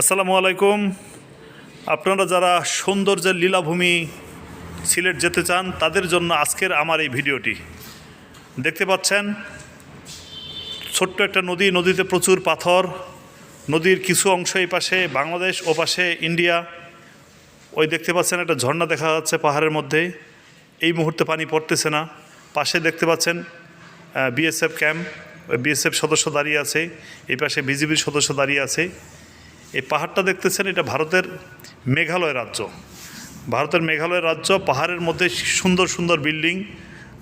আসসালামু আলাইকুম। আপনারা যারা সৌন্দর্যের লীলাভূমি সিলেট যেতে চান, তাদের জন্য আজকের আমার এই ভিডিওটি। দেখতে পাচ্ছেন, ছোট্ট একটা নদী, নদীতে প্রচুর পাথর, নদীর কিছু অংশ এই পাশে, বাংলাদেশ ও পাশে ইন্ডিয়া। ওই দেখতে পাচ্ছেন, একটা ঝর্ণা দেখা যাচ্ছে পাহাড়ের মধ্যে। এই মুহূর্তে পানি পড়তেছে না। পাশে দেখতে পাচ্ছেন বিএসএফ ক্যাম্প বিএসএফ সদস্য দাঁড়িয়ে আছে। এই পাশে বিজিবির সদস্য দাঁড়িয়ে আছে। এই পাহাড়টা দেখতেছেন, এটা ভারতের মেঘালয় রাজ্য। ভারতের মেঘালয় রাজ্য, পাহাড়ের মধ্যে সুন্দর সুন্দর বিল্ডিং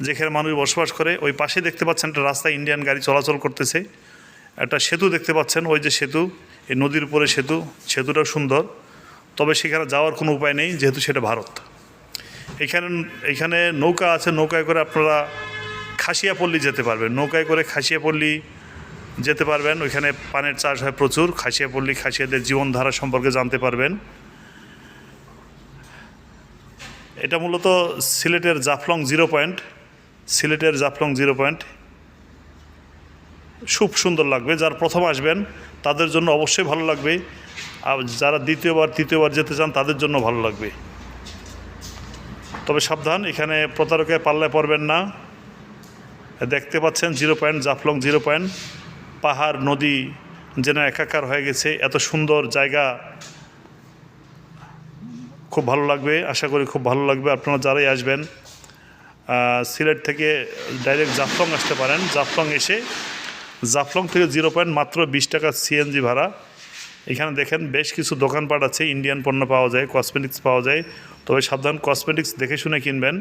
যেখানে মানুষ বসবাস করে। ওই পাশে দেখতে পাচ্ছেন একটা রাস্তায় ইন্ডিয়ান গাড়ি চলাচল করতেছে। একটা সেতু দেখতে পাচ্ছেন, ওই যে সেতু, এই নদীর উপরে সেতু, সেতুটাও সুন্দর। তবে সেখানে যাওয়ার কোনো উপায় নেই, যেহেতু সেটা ভারত। এখানে এখানে নৌকা আছে, নৌকায় করে আপনারা খাসিয়াপল্লী যেতে পারবেন। নৌকায় করে খাসিয়াপল্লী যেতে পারবেন। ওইখানে পানের চাষ হয় প্রচুর খাসিয়াপল্লী খাসিয়াদের জীবনধারা সম্পর্কে জানতে পারবেন। এটা মূলত সিলেটের জাফলং জিরো পয়েন্ট, সিলেটের জাফলং জিরো পয়েন্ট। খুব সুন্দর লাগবে, যারা প্রথম আসবেন, তাদের জন্য অবশ্যই ভালো লাগবে। আর যারা দ্বিতীয়বার, তৃতীয়বার যেতে চান, তাদের জন্য ভালো লাগবে। তবে সাবধান, এখানে প্রতারকের পাল্লায় পড়বেন না। দেখতে পাচ্ছেন zero point, Jaflong zero point. পাহাড়, নদী যেন একাকার হয়ে গেছে। এত সুন্দর জায়গা। খুব ভালো লাগবে, আশা করি খুব ভালো লাগবে। আপনারা যারাই আসবেন সিলেট থেকে ডাইরেক্ট জাফলং আসতে পারেন। জাফলং এসে, জাফলং থেকে জিরো পয়েন্ট মাত্র বিশ টাকা সিএনজি ভাড়া। এখানে দেখেন বেশ কিছু দোকানপাট আছে, ইন্ডিয়ান পণ্য পাওয়া যায় কসমেটিক্স পাওয়া যায়। তবে সাবধান কসমেটিক্স দেখে শুনে কিনবেন।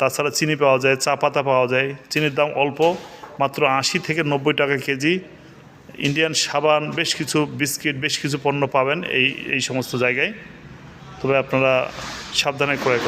তাছাড়া চিনি পাওয়া যায়, চা পাতা পাওয়া যায়। চিনির দাম অল্প। মাত্র আশি থেকে নব্বই টাকা কেজি ইন্ডিয়ান সাবান, বেশ কিছু বিস্কিট, বেশ কিছু পণ্য পাবেন এই এই সমস্ত জায়গায়। তবে আপনারা সাবধানে ক্রয় করবেন